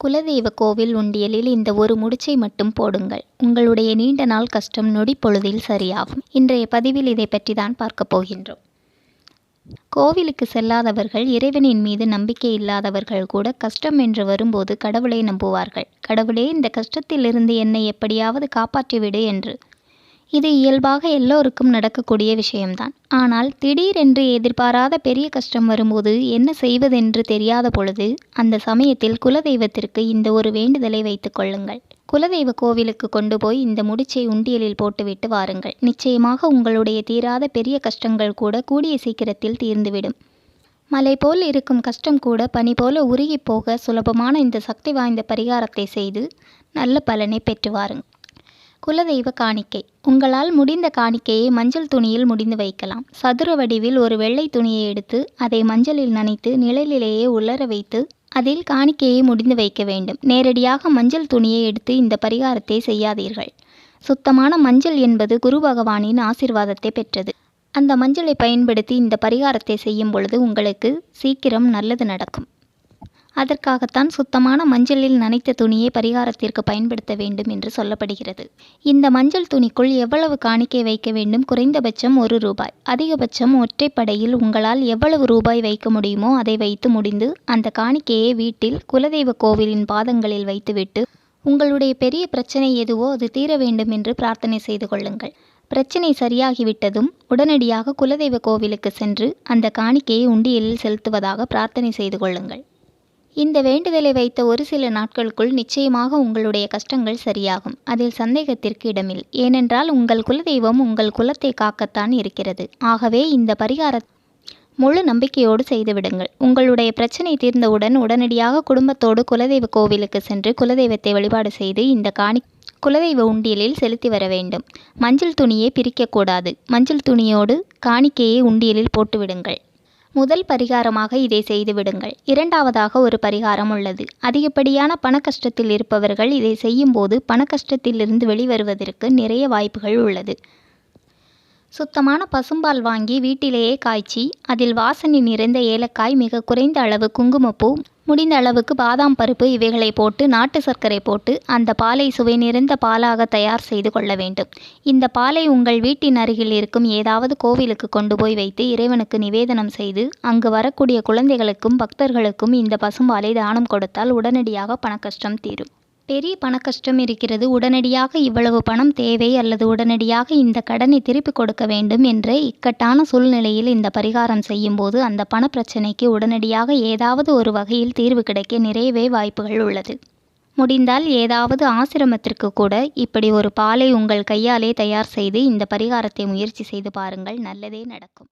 குலதெய்வ கோவில் உண்டியலில் இந்த ஒரு முடிச்சை மட்டும் போடுங்கள். உங்களுடைய நீண்ட நாள் கஷ்டம் நொடி பொழுதில் சரியாகும். இன்றைய பதிவில் இதை பற்றி தான் பார்க்க போகின்றோம். கோவிலுக்கு செல்லாதவர்கள் இறைவனின் மீது நம்பிக்கை இல்லாதவர்கள் கூட கஷ்டம் என்று வரும்போது கடவுளை நம்புவார்கள். கடவுளே இந்த கஷ்டத்திலிருந்து என்னை எப்படியாவது காப்பாற்றிவிடு என்று இது இயல்பாக எல்லோருக்கும் நடக்கக்கூடிய விஷயம்தான். ஆனால் திடீரென்று எதிர்பாராத பெரிய கஷ்டம் வரும்போது என்ன செய்வதென்று தெரியாத பொழுது அந்த சமயத்தில் குலதெய்வத்திற்கு இந்த ஒரு வேண்டுதலை வைத்துக் கொள்ளுங்கள். குலதெய்வ கோவிலுக்கு கொண்டு போய் இந்த முடிச்சை உண்டியலில் போட்டுவிட்டு வாருங்கள். நிச்சயமாக உங்களுடைய தீராத பெரிய கஷ்டங்கள் கூட கூடிய சீக்கிரத்தில் தீர்ந்துவிடும். மலை போல் இருக்கும் கஷ்டம் கூட பனி போல உருகி போக சுலபமான இந்த சக்தி வாய்ந்த பரிகாரத்தை செய்து நல்ல பலனை பெற்று வாருங்கள். குலதெய்வ காணிக்கை. உங்களால் முடிந்த காணிக்கையை மஞ்சள் துணியில் முடிந்து வைக்கலாம். சதுர வடிவில் ஒரு வெள்ளை துணியை எடுத்து அதை மஞ்சளில் நனைத்து நிழலிலேயே உலர வைத்து அதில் காணிக்கையை முடிந்து வைக்க வேண்டும். நேரடியாக மஞ்சள் துணியை எடுத்து இந்த பரிகாரத்தை செய்யாதீர்கள். சுத்தமான மஞ்சள் என்பது குரு பகவானின் ஆசிர்வாதத்தை பெற்றது. அந்த மஞ்சளை பயன்படுத்தி இந்த பரிகாரத்தை செய்யும் பொழுது உங்களுக்கு சீக்கிரம் நல்லது நடக்கும். அதற்காகத்தான் சுத்தமான மஞ்சளில் நனைத்த துணியை பரிகாரத்திற்கு பயன்படுத்த வேண்டும் என்று சொல்லப்படுகிறது. இந்த மஞ்சள் துணிக்குள் எவ்வளவு காணிக்கை வைக்க வேண்டும்? குறைந்தபட்சம் ஒரு ரூபாய். அதிகபட்சம் ஒற்றைப்படையில் உங்களால் எவ்வளவு ரூபாய் வைக்க முடியுமோ அதை வைத்து முடிந்து அந்த காணிக்கையை வீட்டில் குலதெய்வ கோவிலின் பாதங்களில் வைத்துவிட்டு உங்களுடைய பெரிய பிரச்சனை எதுவோ அது தீர வேண்டும் என்று பிரார்த்தனை செய்து கொள்ளுங்கள். பிரச்சனை சரியாகிவிட்டதும் உடனடியாக குலதெய்வ கோவிலுக்கு சென்று அந்த காணிக்கையை உண்டியலில் செலுத்துவதாக பிரார்த்தனை செய்து கொள்ளுங்கள். இந்த வேண்டுதலை வைத்த ஒரு சில நாட்களுக்குள் நிச்சயமாக உங்களுடைய கஷ்டங்கள் சரியாகும். அதில் சந்தேகத்திற்கு இடமில். ஏனென்றால் உங்கள் குலதெய்வம் உங்கள் குலத்தை காக்கத்தான் இருக்கிறது. ஆகவே இந்த பரிகார முழு நம்பிக்கையோடு செய்துவிடுங்கள். உங்களுடைய பிரச்சனை தீர்ந்தவுடன் உடனடியாக குடும்பத்தோடு குலதெய்வ கோவிலுக்கு சென்று குலதெய்வத்தை வழிபாடு செய்து இந்த காணி குலதெய்வ உண்டியலில் செலுத்தி வர வேண்டும். மஞ்சள் துணியை பிரிக்கக்கூடாது. மஞ்சள் துணியோடு காணிக்கையை உண்டியலில் போட்டுவிடுங்கள். முதல் பரிகாரமாக இதை செய்து விடுங்கள். இரண்டாவதாக ஒரு பரிகாரம் உள்ளது. அதிகப்படியான பண கஷ்டத்தில் இருப்பவர்கள் இதை செய்யும்போது பண கஷ்டத்திலிருந்து வெளிவருவதற்கு நிறைய வாய்ப்புகள் உள்ளது. சுத்தமான பசும்பால் வாங்கி வீட்டிலேயே காய்ச்சி அதில் வாசனை நிறைந்த ஏலக்காய் மிக குறைந்த அளவு குங்குமப்பூ முடிந்த அளவுக்கு பாதாம் பருப்பு இவைகளை போட்டு நாட்டு சர்க்கரை போட்டு அந்த பாலை சுவை நிறைந்த பாலாக தயார் செய்து கொள்ள வேண்டும். இந்த பாலை உங்கள் வீட்டின் அருகில் இருக்கும் ஏதாவது கோவிலுக்கு கொண்டு போய் வைத்து இறைவனுக்கு நிவேதனம் செய்து அங்கு வரக்கூடிய குழந்தைகளுக்கும் பக்தர்களுக்கும் இந்த பசும்பாலை தானம் கொடுத்தால் உடனடியாக பணக்கஷ்டம் தீரும். பெரிய பணக்கஷ்டம் இருக்கிறது. உடனடியாக இவ்வளவு பணம் தேவை அல்லது உடனடியாக இந்த கடனை திருப்பி கொடுக்க வேண்டும் என்ற இக்கட்டான சூழ்நிலையில் இந்த பரிகாரம் செய்யும்போது அந்த பண பிரச்சனைக்கு உடனடியாக ஏதாவது ஒரு வகையில் தீர்வு கிடைக்க நிறையவே வாய்ப்புகள் உள்ளது. முடிந்தால் ஏதாவது ஆசிரமத்திற்கு கூட இப்படி ஒரு பாலை உங்கள் கையாலே தயார் செய்து இந்த பரிகாரத்தை முயற்சி செய்து பாருங்கள். நல்லதே நடக்கும்.